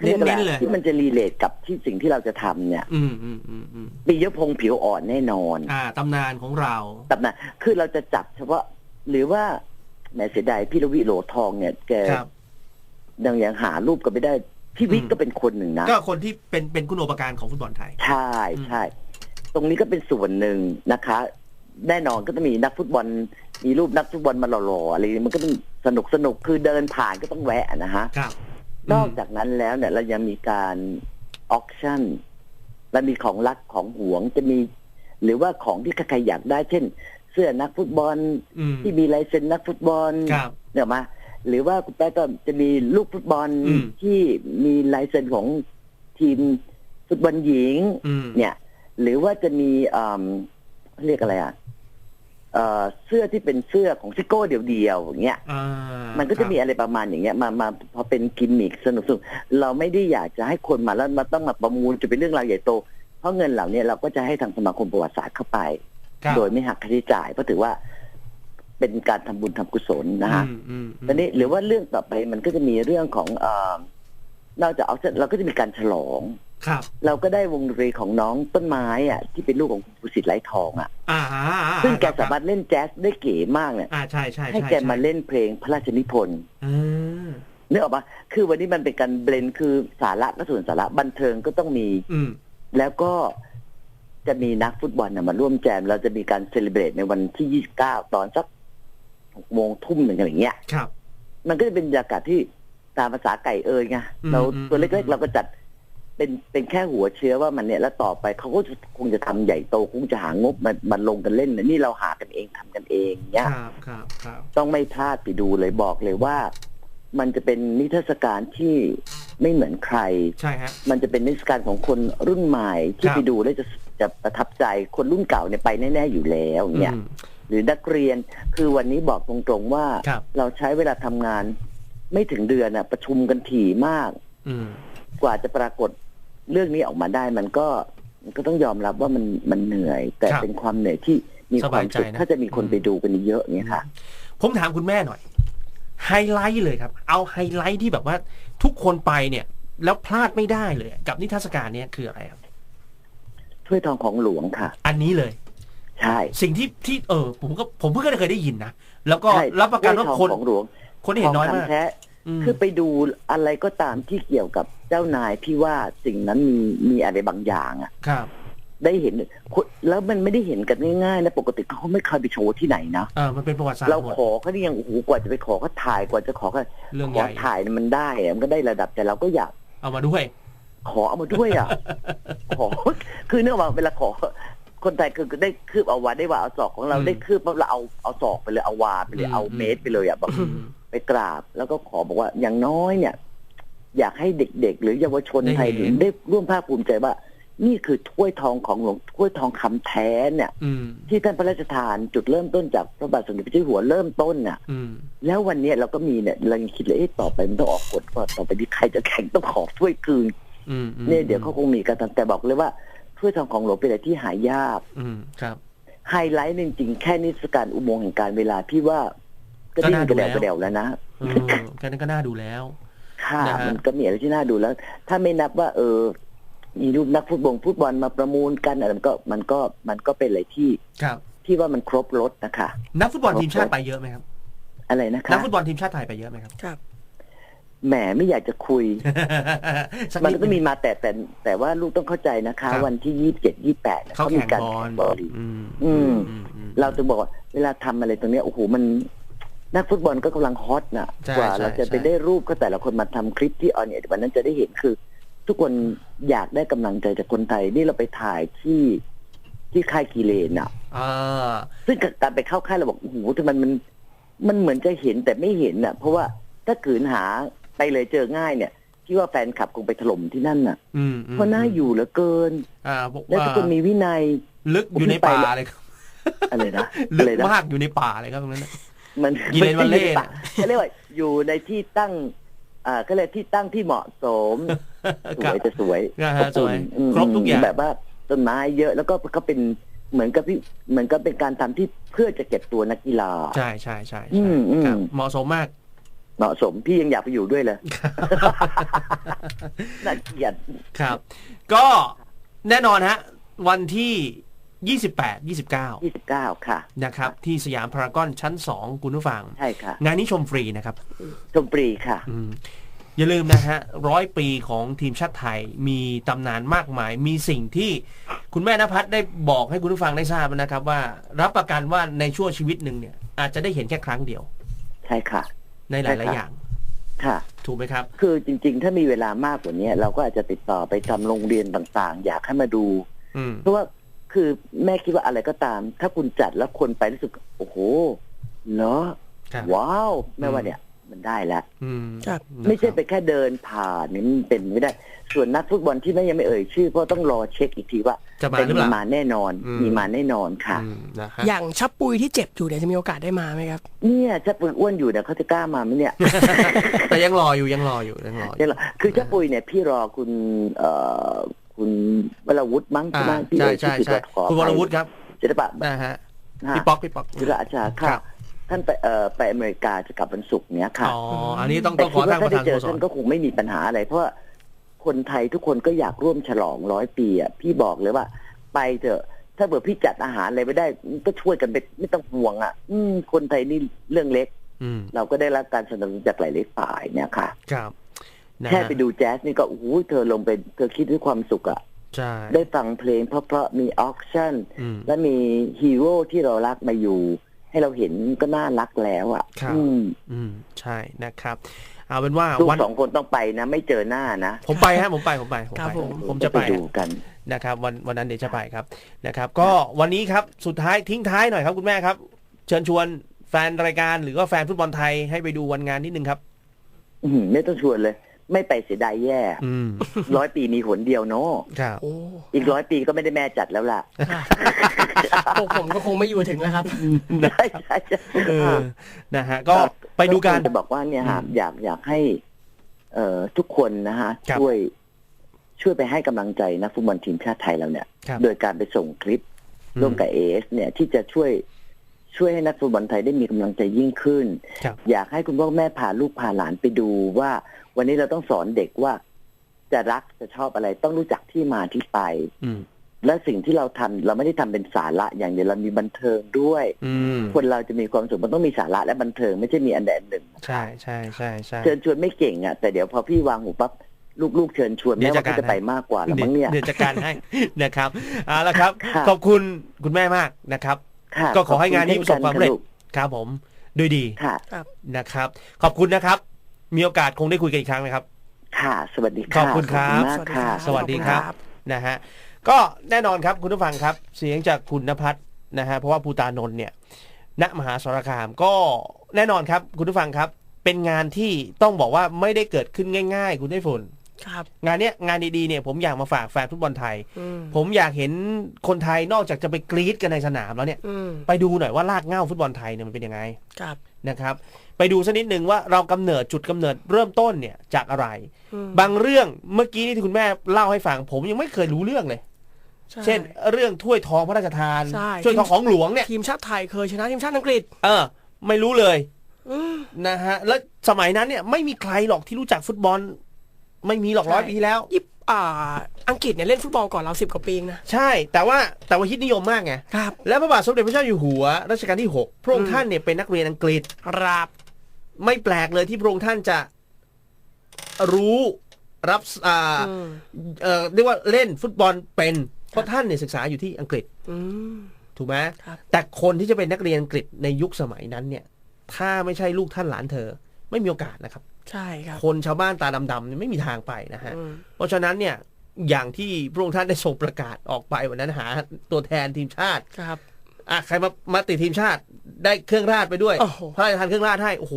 เน้นๆเลย
ที่มันจะรีเลทกับที่สิ่งที่เราจะทำเนี่ย
อืมอืมอืมอืม
ปียพงษ์ผิวอ่อนแน่นอน
อ่าตำนานของเรา
แต่นะคือเราจะจับเฉพาะ หรือว่าแหมเสียดายพี่ลวิโหลทองเนี่ยแก
ครับ
ยังยังหารูปก็ไม่ได้ พี่วิก
อืม
ก็เป็นคนหนึ่งนะ
ก็คนที่เป็นเป็นคุณโอปการของฟุตบอลไทย
ใช่ใช่ ตรงนี้ก็เป็นส่วนหนึ่งนะคะ แน่นอนก็ต้องมีนักฟุตบอล มีรูปนักฟุตบอลมาหล่อๆอะไรอย่างนี้มันก็ต้องสนุกสนุกคือเดินผ่านก็ต้องแวะนะฮะ
ครับ
นอกจากนั้นแล้วเนี่ย เรายังมีการออคชั่นและมีของรักของหวงจะมี หรือว่าของที่ใครๆอยากได้ เช่น เสื้อนักฟุตบอล
อืม
ที่มีลายเซ็นนักฟุตบอล
ครับ
เนี่ยมา หรือว่าคุณแป๊ะก็จะมีลูกฟุตบอล
อืม
ที่มีลายเซ็นของทีมฟุตบอลหญิง
อืม
เนี่ย หรือว่าจะมีอ่าเรียกอะไรอะเอ่อเสื้อที่เป็นเสื้อของซิโก้เดี่ยวๆอย่างเงี้ย
อ่า
มันก็จะมี
ครับ
อะไรประมาณอย่างเงี้ยมามาพอเป็นกิมมิคสนุกสนุกเราไม่ได้อยากจะให้คนมาแล้วมาต้องมาประมูลจะเป็นเรื่องราวใหญ่โต เพราะเงินเหล่านี้เราก็จะให้ทางสมาคมประวัติศาสตร์เข้าไป
ครับ
โดยไม่หักค่าใช้จ่ายเพราะถือว่าเป็นการทำบุญทำกุศลนะฮะ
อืมอืมอืม
ตอนนี้หรือว่าเรื่องต่อไปมันก็จะมีเรื่องของเอ่อนอกจากเอาเราก็จะมีการฉลอง
ครับ
เราก็ได้วงดนตรีของน้องต้นไม้อะ ที่เป็นลูกของคุณภูสิทธิ์ไร้ทองอะ
อ่าอ่าอ่า
ซึ่งแก
คบ
สามารถเล่นแจ๊สได้เก๋มากเนี่ย
อ่าใช่ใช่
ให้
ช่
แกมา
ช่
เล่นเพลงพระราชนิพนธ์
อ่า
นึกออกปะคือวันนี้มันเป็นการเบลนด์คือสาระก็ส่วนสาระบันเทิงก็ต้องมี
อืม
แล้วก็ จะมีนักฟุตบอลนะมาร่วมแจม เราจะมีการเซเลบรตในวันที่ 29 ตอนสักหกโมงทุ่มหนึ่งอะไรอย่างเงี้ย
ครับ
มันก็จะเป็นบรรยากาศที่ตามภาษาไก่เอ่ยไง
อืม
เรา
อืม
ตัวเล็ก
อืม
ๆเราก็จัดเป็นเป็นแค่หัวเชื้อว่ามันเนี่ยแล้วต่อไปเขาก็จะคงจะทำใหญ่โตคงจะหางบมามาลงกันเล่นนะนี่เราหากันเองทำกันเองเนี่ย
ครับครับครับ
ต้องไม่พลาดไปดูเลยบอกเลยว่า มันจะเป็นนิทรรศการที่ไม่เหมือนใคร
ใช่ฮะ
มันจะเป็นนิทรรศการของคนรุ่นใหม่ที่
ครับ
ไปดูแล้วจะ จะประทับใจคนรุ่นเก่าเนี่ยไปแน่ๆอยู่แล้วเนี่ย
อืม
หรือนักเรียนคือวันนี้บอกตรงๆว่า
ครับ
เราใช้เวลาทำงาน ไม่ถึงเดือนอะประชุมกันถี่มาก
อืม
กว่าจะปรากฏเรื่องนี้ออกมาได้มันก็มันก็ต้องยอมรับว่ามันมันเหนื่อย แต่
ครับ
เป็นความเหนื่อยที่มี
ส
ควา
บามยใจ
สุข
นะ
ถ้าจะมีคน
อืม
ไปดูกันเยอะๆเนี่ยค่ะ
ผมถามคุณแม่หน่อยไฮไลท์เลยครับ เอาไฮไลท์ที่แบบว่าทุกคนไปเนี่ย แล้วพลาดไม่ได้เลย กับนิทรรศการเนี้ยคืออะไรครับ
ถ้วยทองของหลวงค่ะ
อันนี้เลย
ใช่
สิ่งที่ที่เออ ผมก็ผมเพิ่งเคยได้ยินนะ แล้วก็
ใช่
รับประกันว่า
ถ้ยทอง
คน
ของหลวง
คนเห็นน้อยมาก
ทงคำแท้
อืม
คือไปดูอะไรก็ตามที่เกี่ยวกับเจ้านายพี่ว่าสิ่งนั้นมีมีอะไรบางอย่างอะ
ครับ
ได้เห็นคนแล้วมันไม่ได้เห็นกันง่ายๆนะปกติเขาไม่เคยไปโชว์ที่ไหนนะ
เออมันเป็นประวัติศาสต
เรา
ร์หมด
ขอเขานี่ยังโอ้โหกว่าจะไปขอเขาถ่ายกว่าจะขอเขา
เรื่อง
ข
ให
อ
ญ่
ถ่ายเนี่ยมันได้อะมันก็ได้ระดับแต่เราก็อยาก
เอามาด้วย
ขอเอามาด้วยอะ ขอ คือเนื่องว่าเวลาขอ คนไทยคือได้คืบเอาวาได้ว่าเอาศอกของเรา
อืม
ได้คืบปั๊บเราเอาเอาศอกไปเลยเอาวาไปเลย
อืม
เอาเมตรไปเลยอะแบบ
อืม
ไปกราบ แล้วก็ขอบอกว่าอย่างน้อยเนี่ย อยากให้เด็กๆ หรือเยาวชนไทย
ได้เห็น
ได้ร่วมภาคภูมิใจว่า นี่คือถ้วยทองของหลวงถ้วยทองคำแท้เนี่ย
อืม
ที่ท่านพระราชทานจุดเริ่มต้นจากพระบาทสมเด็จพระเจ้าอยู่หัวเริ่มต้นน่ะ
อืม
แล้ววันเนี้ยเราก็มีเนี่ยเรายังคิดเลยเอ๊ะต่อไปมันต้องออกกฎว่าต่อไปนี้ใครจะแข่งต้องขอถ้วยคืน
อืมอืม
เนี่ยเดี๋ยวเขาคงมีการทำแต่บอกเลยว่าถ้วยทองของหลวงเป็นอะไรที่หายาก
อืมครับ
ไฮไลท์จริงๆแค่นิทรรศการอุโมงค์แห่งการเวลาพี่ว่าก็
ก็
ดิ้
น่าน
กระเดว
ดูแล้ว
กระเดวแล้วนะ
เออแค่นั้นก็น่าดูแล้ว
ค่ะ
นะฮะ
มันก็มีอะไรที่น่าดูแล้ว ถ้าไม่นับว่า เออ มีรูปนักฟุตบอลฟุตบอลมาประมูลกันอะไรมันก็มันก็มันก็เป็นอะไรที่
ครับ
ที่ว่ามันครบรถนะคะ
นักฟุตบอลทีมชาติไปเยอะไหมครับ
อะไรนะคะ
นักฟุตบอลทีมชาติไทยไปเยอะไหมครับ
ครับ
แหมไม่อยากจะคุย
สัก
มัน
นิด
ก็มีมาแต่แต่แต่ว่าลูกต้องเข้าใจนะคะ
ครับ
วันที่ยี่สิบเจ็ดยี่แปด
เขา
เขามี
แข่ง
การ
บอล
แข่งบอลลีก
อืม
อืม
อืมอืม
เราจะบอกว่าเวลาทำอะไรตรงเนี้ยโอ้โหมัน นักฟุตบอลก็กำลังฮอตนะ
ใช่
กว่า
ใช่
เราจะไป
ใช่
ได้รูปก็แต่ละคนมาทำคลิปที่ออนเนี่ยวันนั้นจะได้เห็นคือ ทุกคนอยากได้กำลังใจจากคนไทย นี่เราไปถ่ายที่ที่ค่ายกีเลนอะ
อ่า
ซึ่งการไปเข้าค่ายเราบอกโอ้โหทำไมมัน มันเหมือนจะเห็นแต่ไม่เห็นอะ เพราะว่าถ้าขืนหา ไปเลยเจอง่ายเนี่ยที่ว่าแฟนคลับคงไปถล่มที่นั่นน่ะ
อืมอืม
เพราะน่าอยู่เหลือเกิน
อ่าบอก
และ
ว่า
ทุกคนมีวินัย
ลึกอยู่ในป่าเลยครับ
อะไรนะ
ลึ
อะไร
ก
นะ
มากอยู่ในป่าเลยครับตรงนั้นน่ะ
มัน
กิเลนวัลเล่
ไม่ใช่ป่าเขาเรียกว่าอยู่ในที่ตั้ง อ่าก็เลยกที่ตั้งที่เหมาะสมส
ครับ
วยจะสวย
นะฮะ
อบอุ่น
สวย
อืม
ครบทุกอย่าง
แบบว่าต้นไม้เยอะแล้วก็ก็เป็นเหมือนกับพี่เหมือนกับเป็นการทำที่เพื่อจะเก็บตัวนักกีฬา
ใช่ใช่ใช่
อื
ใช่
มอืม
ครับเหมาะสมมาก
เหมาะสมพี่ยังอยากไปอยู่ด้วยเลยน่าเกลียด
ครับ ก็แน่นอนฮะ วันที่ 28 29
ยี่สิบเก้าค่ะ
นะครับ ที่สยามพารากอนชั้น 2 คุณผู้ฟัง
ใช่ค่ะ
งานนี้ชมฟรีนะครับ
ชมปรีค่ะ
อืมอย่าลืมนะฮะร้อยปีของทีมชาติไทยมีตำนานมากมาย มีสิ่งที่คุณแม่นภัสได้บอกให้คุณผู้ฟังได้ทราบนะครับว่า รับประกันว่าในช่วงชีวิตหนึ่งเนี่ย อาจจะได้เห็นแค่ครั้งเดียว
ใช่ค่ะ
ในหลายๆอย่าง
ค่ะ
ถูกไหมครับ
คือจริง ๆ ถ้ามีเวลามากกว่านี้เราก็อาจจะติดต่อไปทำโรงเรียนต่างๆ อยากให้มาดู
อืม
เพราะว่าคือแม่คิดว่าอะไรก็ตาม ถ้าคุณจัดแล้วคนไปรู้สึก โอ้โหเหรอ
ครับ
ว้าวแม่ว่าเนี่ย มันได้แล้ว
อืม
ครับ
ไม่ใช่ไปแค่เดินผ่านนี่มันเป็นไม่ได้ ส่วนนักฟุตบอลที่แม่ยังไม่เอ่ยชื่อเพราะต้องรอเช็คอีกทีว่า
จะมา
แต่
หรือ
มี
เปล่า
มาแน่นอน
อืม
มีมาแน่นอนค่ะ
อืมนะฮะ
อย่างชับปุยที่เจ็บอยู่เนี่ยจะมีโอกาสได้มาไหมครับ
เนี่ยถ้าปุยอ้วนอยู่เนี่ยเขาจะกล้ามาไหมเนี่ย
แต่ยังรออยู่ยังรออยู่ยังรออยู่
เนี่ยเหรอคือถ้าปุยเนี่ยพี่รอคุณ เอ่อคุณวรวุฒิมั้ง
อ่า
ใช่ไหมพี่
ใช่
เอ่ย
ใช่
ชื่อผิด
ใช่
ขออภัย
คุณวรวุฒิครับ
ศิลปะ
นะฮะ
ฮะ
พี่ป๊อกพี่ป๊อก
ศิลปะอาชา
ครั
ค่ะ
บ
ท่านไปเอ่อไปอเมริกาจะกลับวันศุกร์เนี้ยค่ะ
อ๋ออันนี้ต้อง
แต่
ต้องข
คิ
อ
ดว่า
ทางป
ถ้า
ระ
ได้
ธาน
เจ
ส
อ
โมส
ท่ารนก็คงไม่มีปัญหาอะไร เพราะว่าคนไทยทุกคนก็อยากร่วมฉลองร้อยปีอะพี่บอกเลยว่า ไปเถอะ ถ้าเกิดพี่จัดอาหารอะไรไม่ได้ก็ช่วยกันไปไม่ต้องห่วงอะ อืมคนไทยนี่เรื่องเล็ก
อืม
เราก็ได้รับการสนับสนุนจากหลายๆฝ่ายเนี่ยค่ะ
ครับนะ
แค่
ฮะ
ไปดูแจ๊สนี่ก็โอ้โหเธอลงไปเธอคิดด้วยความสุขอะ
ใช่
ได้ฟังเพลงเพราะๆมีออคชั่น
อืม
และมีฮีโร่ที่เรารักมาอยู่ ให้เราเห็นก็น่ารักแล้วอะ
ครับ
อืม
อืมใช่นะครับเอาเป็นว่า
ลูก
วัน
สองคนต้องไปนะ ไม่เจอหน้านะ
ผมไปฮะผมไปผมไปผม
ครับ
ไป
ผม
ผมจะไป
ดูกัน
นะครับวันวันนั้นเดี๋ยวจะไปครับนะครับ ก็วันนี้ครับสุดท้ายทิ้งท้ายหน่อยครับคุณแม่ครับ เชิญชวนแฟนรายการหรือว่าแฟนฟุตบอลไทยให้ไปดูวันงานนิดนึงครับ
อื้อหือไม่ต้องชวนเลย ไม่ไปเสียดายแย่
อืม
ร้อยปีมีหนเดียวเนาะ
ครับ
โอ้
อีกร้อยปีก็ไม่ได้แม่จัดแล้วล่ะ
พวกผมก็คงไม่อยู่ถึงแล้วครับ
ใช่ใช่ใช่
เออนะฮะ ก็ไปดูกัน
จะบอกว่าเนี่ยฮะ
อืม
อยากอยากให้ เอ่อทุกคนนะฮะ
ครับ
ช่วยช่วยไปให้กำลังใจนักฟุตบอลทีมชาติไทยเราเนี่ย
ครับ
โดยการไปส่งคลิปร่วมกับเอสเนี่ยที่จะช่วยช่วยให้นักฟุตบอลไทยได้มีกำลังใจยิ่งขึ้น
ครับ
อยากให้คุณพ่อแม่พาลูกพาหลานไปดูว่า วันนี้เราต้องสอนเด็กว่า จะรักจะชอบอะไรต้องรู้จักที่มาที่ไป
อืม
และสิ่งที่เราทำเราไม่ได้ทำเป็นสาระอย่างเดียวเรามีบันเทิงด้วย
อืม
คนเราจะมีความสุขมันต้องมีสาระและบันเทิงไม่ใช่มีอันใดอันหนึ่ง
ใช่ใช่ใช่ใช่
เชิญชวนไม่เก่งอะแต่เดี๋ยวพอพี่วางหูปั๊บลูกๆเชิญชวน
เดี๋
แม่
ยว
ว่า
จัดการ
เขาจะไปมากกว่าหรือมั้งเนี่ย
เดี๋ยวจัดการให้นะครับเอาละครับ
ค่ะ
ขอบคุณคุณแม่มากนะครับ
ค่ะ
ก็ขอให้งานนี้ประสบความสำเร็จ
ขอบณ
ครับผมด้วยดี
ค่ะ
นะครับ ขอบคุณนะครับ มีโอกาสคงได้คุยกันอีกครั้งนะครับ
ค่ะ สวัสดี
ข
ค่ะ
อบคุณครับ
ขอณมากค่ะ
สวัสดีครับนะฮะ ก็แน่นอนครับคุณผู้ฟังครับ เสียงจากคุณนภัสนะฮะเพราะว่าภูตานนท์เนี่ยณมหาสารคามก็แน่นอนครับ คุณผู้ฟังครับ เป็นงานที่ต้องบอกว่าไม่ได้เกิดขึ้นง่าย ๆ คุณได้ฝน
ครับ
งานเนี้ยงานดีๆเนี่ยผมอยากมาฝากแฟนฟุตบอลไทย
อืม
ผมอยากเห็นคนไทยนอกจากจะไปกรี๊ดกันในสนามแล้วเนี่ย
อืม
ไปดูหน่อยว่ารากเหง้าฟุตบอลไทยเนี่ยมันเป็นยังไง
ครับ
นะครับ ไปดูสักนิดหนึ่งว่าเรากำเนิดจุดกำเนิดเริ่มต้นเนี่ยจากอะไร
อืม
บางเรื่องเมื่อกี้นี่ที่คุณแม่เล่าให้ฟัง ผมยังไม่เคยรู้เรื่องเลย
ใช่
เช่น เรื่องถ้วยทองพระราชทาน
ใช่
ถ้วยทองของหลวงเนี่ย
ทีมชาติไทยเคยชนะทีมชาติอังกฤษ
เออ ไม่รู้เลย
อืม
นะฮะ แล้วสมัยนั้นเนี่ยไม่มีใครหรอกที่รู้จักฟุตบอล ไม่มีหรอก
ใช่
ร้อยปีแล้ว
ยิปอ่า อังกฤษเนี่ยเล่นฟุตบอลก่อนเราสิบกว่าปีเองนะ
ใช่ แต่ว่าแต่ว่าฮิตนิยมมากไง
ครับ
แล้วพระบาทสมเด็จพระเจ้าอยู่หัวรัชกาลที่ 6 พระอง
อื
ค์
ม
ท่านเนี่ยเป็นนักเรียนอังกฤษ
ครับ
ไม่แปลกเลยที่พระองค์ท่านจะรู้รับอ่า
อืม
เอ่อเรียกว่าเล่นฟุตบอลเป็น เพราะท่านเนี่ยศึกษาอยู่ที่อังกฤษ
อืม
ถูกไหม
ครับ
แต่คนที่จะเป็นนักเรียนอังกฤษในยุคสมัยนั้นเนี่ย ถ้าไม่ใช่ลูกท่านหลานเธอ ไม่มีโอกาสนะครับ
ใช่ครับ
คนชาวบ้านตาดำๆเนี่ยไม่มีทางไปนะฮะ
อืม
เพราะฉะนั้นเนี่ยอย่างที่พระองค์ท่านได้ส่งประกาศออกไปวันนั้นหาตัวแทนทีมชาติ
ครับ
อะใครมามาติดทีมชาติได้เครื่องราชไปด้วย
โอ้โห
พระราชทานเครื่องราชให้โอ้โห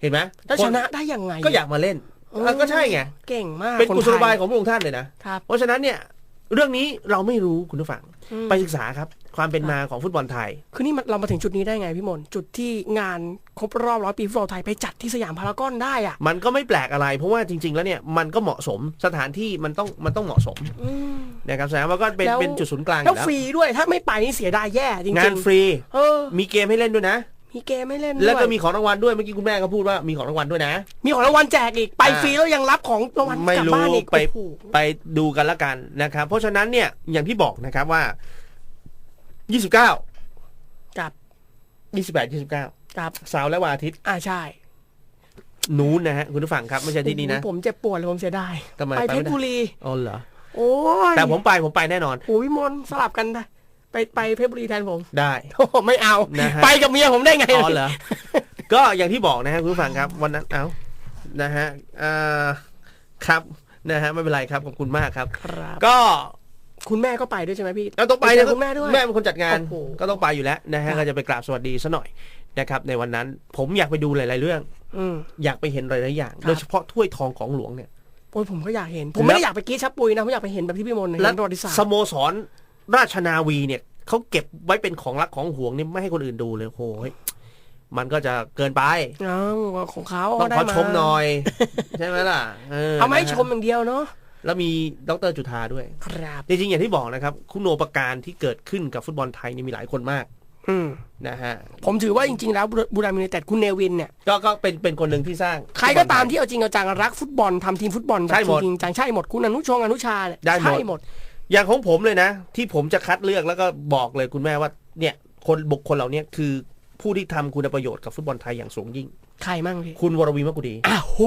เห็นไหม
แล้วชนะได้ยังไง
ก็อยากมาเล่น
อืม
อะก็ใช่ไง
เก่งมาก
เป็น
ค
กุ
ไท
ศโลบายของพระองค์ท่านเลยนะ
ครับ
เพราะฉะนั้นเนี่ย เรื่องนี้เราไม่รู้คุณผู้ฟัง
อืม
ไปศึกษาครับ ความเป็นมาของฟุตบอลไทย
คือนี่มันเรามาถึงจุดนี้ได้ไงพี่มนต์จุดที่งานครบรอบร้อยปีฟุตบอลไทยไปจัดที่สยามพารากอนได้อะ
มันก็ไม่แปลกอะไร เพราะว่าจริง ๆ แล้วเนี่ยมันก็เหมาะสมสถานที่มันต้องมันต้องเหมาะสม
อืม
นะครับสนามมันก็เป็น
แล้ว
เป็นจุดศูนย์กลางอ
แล้ว
ยู่แล้ว
ฟรีด้วยถ้าไม่ไปนี่เสียดายแย่จริงๆ
งานฟรี
เออ
มีเกมให้เล่นด้วยนะ
มีเกมไม่เล่นด้วย
แล้วก็มีของรางวัลด้วยเมื่อกี้คุณแม่ก็พูดว่ามีของรางวัลด้วยนะ
มีของรางวัลแจกอีกไป
อ่า
ฟรีแล้วยังรับของรางวัล
ไม่
กลับ
รู้
บ้านอีก
ไป
โอ้โห
ไปดูกันละกันนะครับ เพราะฉะนั้นเนี่ยอย่างที่บอกนะครับว่า29
กับ
28 29
กับ
เสาร์และวันอาทิตย์
อ่าใช่
นู้นนะฮะคุณผู้ฟังครับไม่ใช่ที่นี่นะ
ผมเจ็บปวดเลยผมเสียดาย
ทำไม
ไป
ไป
เพ
ไม่
ชร
ได้
บุรี
อ๋อเหรอ
โอ้ย
แต่ผมไปผมไปแน่นอน
โอ้ยพี่มนต์สลับกันได้ ไปไปเพชรบุรีแทนผม
ได้
โอ้โหไม่เอา
นะฮะ
ไปกับเมียผมได้ไง
อ๋อเหรอก็อย่างที่บอกนะฮะคุณผู้ฟังครับ วันนั้นเอานะฮะเอ่อครับนะฮะไม่เป็นไรครับขอบคุณมากครับ
ครับ
ก็
คุณแม่ก็ไปด้วยใช่ไหมพี่
เราต้องไป
เจ
นะ
อคุณแม่ด้วย
แม่เป็นคนจัดงาน
โอ้โห
ก็ต้องไปอยู่แล้วนะฮะ
ครับ
ก็จะไปกราบสวัสดีซะหน่อยนะครับ ในวันนั้นผมอยากไปดูหลาย ๆ เรื่อง
อืม
อยากไปเห็นหลาย ๆ อย่าง
ครับ
โดยเฉพาะถ้วยทองของหลวงเนี่ย
โอ้ยผมก็อยากเห็น ผมไม่ได้อยากไปกรีดชับปุยนะผมอยากไปเห็นแบบที่พี่มนต์เห็
และ
นประวัติศาสต
ส
ร์
โมสร ราชนาวีเนี่ยเขาเก็บไว้เป็นของรักของห่วงนี่ไม่ให้คนอื่นดูเลยโอ้ยมันก็จะเกินไป
อ้าวของเขา
ต้อง
ได้
ขอ
มา
ชมหน่อย ใช่ไหมล่ะ
เอามาให้
นะฮะ
ชมอย่างเดียวเนาะ
แล้วมีดรจุธาด้วย
ครับ
จริงๆอย่างที่บอกนะครับ คุณโนประการที่เกิดขึ้นกับฟุตบอลไทยนี่มีหลายคนมาก
อืม
นะฮะ
ผมถือว่าจริงๆ แล้วบุรีรัมย์ยูไนเต็ดคุณเนวินเนี่ย
ก็ก็เป็นเป็นคนหนึ่งที่สร้าง
ใครก็ตามที่เอาจริงเอาจังรักฟุตบอลทำทีมฟุตบอลแบ
ใช่
บ
หมด
จริงๆจังใช่หมดคุณอนุชงอนุชาเนี่ย
ได้หมด
ใช่หมด
อย่างของผมเลยนะ ที่ผมจะคัดเลือกแล้วก็บอกเลยคุณแม่ว่า เนี่ยคนบุคคลเหล่านี้คือผู้ที่ทำคุณประโยชน์กับฟุตบอลไทยอย่างสูงยิ่ง
ใครมั่งพี่
คุณวรวีมะกุดี
อ้าวโห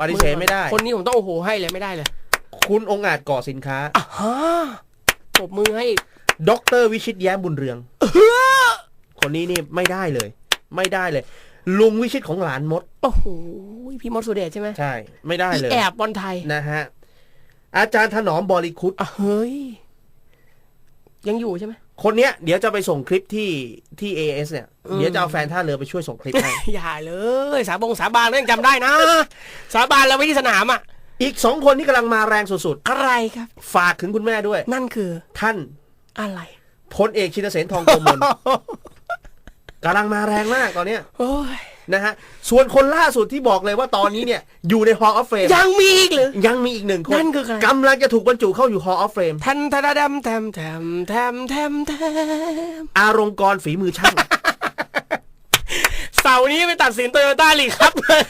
ปฏิเสธไม่ได้
คนนี้ผมต้องโอ้โหให้เลยไม่ได้เลย
คุณองค์อาจก่อสินค้า
อะฮะปรบมือให้
ดรวิชิตแย้มบุญเรือง คนนี้นี่ไม่ได้เลย ไม่ได้เลย ลุงวิชิตของหลานมด
โอ้โห พี่มดสุเดชใช่ไหม
ใช่ ไม่ได้เลย
แอบบอลไทย
นะฮะ อาจารย์ถนอมบริคุต
อะเฮ้ย ยังอยู่ใช่ไหม
คนเนี้ยเดี๋ยวจะไปส่งคลิปที่ที่เอเอสเนี่ย
อืม
เดี๋ยวจะเอาแฟนท่าเรือไปช่วยส่งคลิปให้
อย่าเลย สาบงสาบานก็ยังจำได้นะ สาบานแล้วไว้ที่สนามอะ
อีกสองคนที่กำลังมาแรงสุด
อะไรครับ
ๆ ฝากถึงคุณแม่ด้วย
นั่นคือ
ท่าน
อะไร
พลเอกชินเสนทองโกมล กำลังมาแรงมากตอนเนี้ย
โอ้ย
นะฮะ ส่วนคนล่าสุดที่บอกเลยว่าตอนนี้เนี่ยอยู่ใน Hall of Fame
ยังมีอีกเหรือ
ยังมีอีกหนึ่งคน
นั่นคือใคร
กำลังจะถูกบรรจุเข้าอยู่ Hall of Fame
ทันทะดะดำแทมแทมแทมแทมแทม
อารมณ์กรฝีมือช่าง
เสาร์นี้ไปตัดสินโตโยต้าลีกครับเลย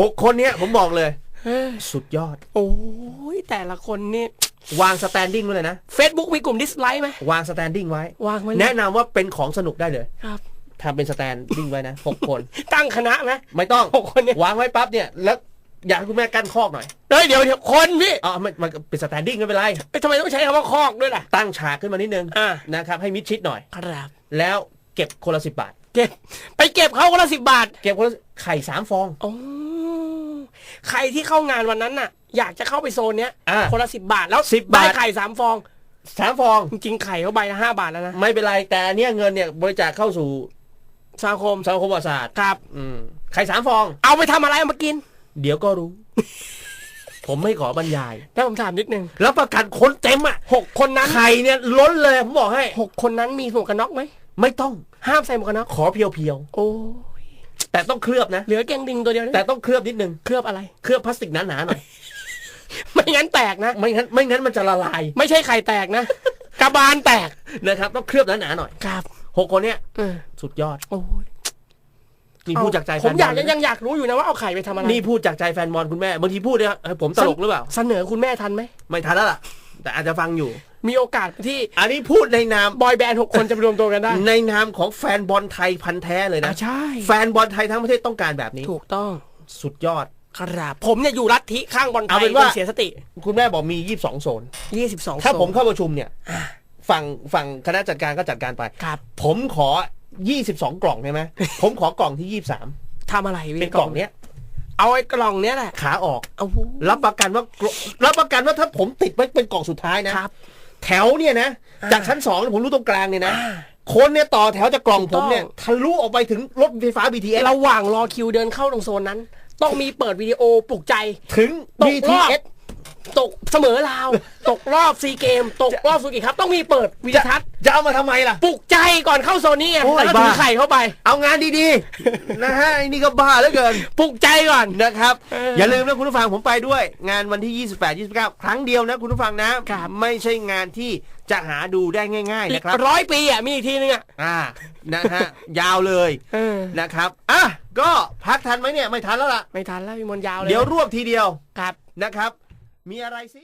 หกคนเนี้ยผมบอกเลย
เฮ้ย
สุดยอด
โอ้ยแต่ละคนนี่
วางสแตนดิ้งไว้เลยนะ
Facebook มีกลุ่มดิสไลค์ไหม
วางสแตนดิ้งไว้
วางไว้เลย
แนะนำว่าเป็นของสนุกได้เลย
ครับ
ทำเป็นสแตนดิ้งไว้นะหกคน
ตั้งคณะไหม
ไม่ต้อง
หกคนเนี่ย
วางไว้ปั๊บเนี่ยแล้วอยากให้คุณแม่กั้นคอกหน่อย
เฮ้ยเดี๋ยวเดี๋ยวคนพี่
อ๋อมันมันเป็นสแตนดิ้งไม่เป็นไร
เอ้ยทำไมต้องใช้คำว่าคอกด้วยล่ะ
ตั้งฉากขึ้นมานิดนึง
อ่า
นะครับให้มิดชิดหน่อย
ครับ
แล้วเก็บคนละสิบบาท
เก็บไปเก็บเขาคนละสิบบาท
เก็บคนละไข่สามฟอง
โอ้ใครที่เข้างานวันนั้นน่ะ อยากจะเข้าไปโซนเนี้ย
อ่า
คนละสิบบาทแล้ว
10บาท
ได้ไข่สามฟอง
สามฟอง
จริงๆไข่เขาใบละห้าบาทแล้วนะ
ไม่เป็นไรแต่อันเนี้ยเงินเนี่ยบริจาคเข้าสู่
สมาคม
สังคมประวัติศาสตร์
ครับ
อืมไข่สามฟอง
เอาไปทำอะไรเอามากิน
เดี๋ยวก็รู้ ผมไม่ขอบรรยาย
แล้วผมถามนิดนึง
แล้วประกันคนเต็มอะ
หกคนนั้น
ไข่เนี่ยล้นเลยผมบอกให้
หกคนนั้นมีหมวกกันน็อกไหม
ไม่ต้อง
ห้ามใส่หมวกกันน็อก
ขอเพียว
โอ้ย
ๆแต่ต้องเคลือบนะ
เหลือเกงดิงตัวเดียวนะ
แต่ต้องเคลือบนิดนึง
เคลือบอะไร
เคลือบพลาสติกหนาๆหน่อย
ไม่งั้นแตกนะ
ไม่งั้นไม่งั้นมันจะละลาย
ไม่ใช่ไข่แตกนะ กระบาลแตก
นะครับ ต้องเคลือบหนาๆหน่อย
ครับ
หกคนเนี้ย
เออ
สุดยอด
โอ้ย
นี่พูดจากใจแฟ
ผม
น
อบยา
อกล
ยังอยากรู้อยู่นะว่าเอาไข่ไปทำอะไร
นี่พูดจากใจแฟนบอลคุณแม่บางทีพูดเนี่ยให้ผมตลกหรือเปล่า
เสนอคุณแม่ทันไหม
ไม่ทันแล้วล่ะ แต่อาจจะฟังอยู่
มีโอกาสที่
อันนี้พูดในนาม
บอยแบนด์หกคนจะไปรวมตัวกันได้
ในนามของแฟนบอลไทยพันธุ์แท้เลย
อะ
นะ
ใช่
แฟนบอลไทยทั้งประเทศต้องการแบบนี้
ถูกต้อง
สุดยอด
ครับ ผมเนี่ยอยู่รัฐทิข้างบอลไท
เอา
ย
เป็นว่า
เสียสติ
คุณแม่บอกมี 22 โซน
22
ถ้า
โซน
ผมเข้าประชุมเนี่ย ฝั่งฝั่งคณะจัดการก็จัดการไป
ครับ
ผมขอ 22 กล่องใช่ไหม ผมขอกล่องที่ 23
ทำอะไรพี่
เป็นกล่องเนี้ย
เอาไอ้กล่องเนี้ยแหละ
ขาออก
เอา
รับประกันว่ากล่องรับประกันว่าถ้าผมติดไว้เป็นกล่องสุดท้ายนะ
ครับ
แถวเนี่ยนะ
อ่า
จากชั้นสองเนี่ยผมรู้ตรงกลางเนี่ยนะ
อ่า
คนเนี่ยต่อแถวจากกล่องผมเนี่ย
ถูกต้อง
ทะลุออกไปถึงรถไฟฟ้า BTS
ระหว่างรอคิวเดินเข้าตรงโซนนั้น ต้องมีเปิดวิดีโอปลุกใจ
ถึง
ตกรอบ
BTS
ตกเสมอลาว ตกรอบซีเกม ตกรอบสุกิครับ ต้องมีเปิดวิดีทัศน์
จะเอามาทำไมล่ะ
ปลุกใจก่อนเข้าโซนนี้ไง
โอ้ย
แล้วก็ถือ
บ้า
ไข่เข้าไป
เอางานดีๆ นะฮะไอ้นี่ก็บ้าเหลือเกิน
ปลุกใจก่อน
นะครับ
เอออ
อย่าลืมนะคุณผู้ฟังผมไปด้วย งานวันที่ 28 29 ครั้งเดียวนะคุณผู้ฟังนะ
ครับ
ไม่ใช่งานที่จะหาดูได้ง่ายๆ
อีก
นะครับ
ร้อยปีอะมีอีกทีนึงอะ
อ่า นะฮะ ยาวเลย
เออ
นะครับ อะ ก็พักทันไหมเนี่ย ไม่ทันแล้วล่ะ
ไม่ทันแล้วพี่มนต์ยาวเลย
เดี๋ยวรวบทีเดียว
ครับ
นะครับ มีอะไรสิ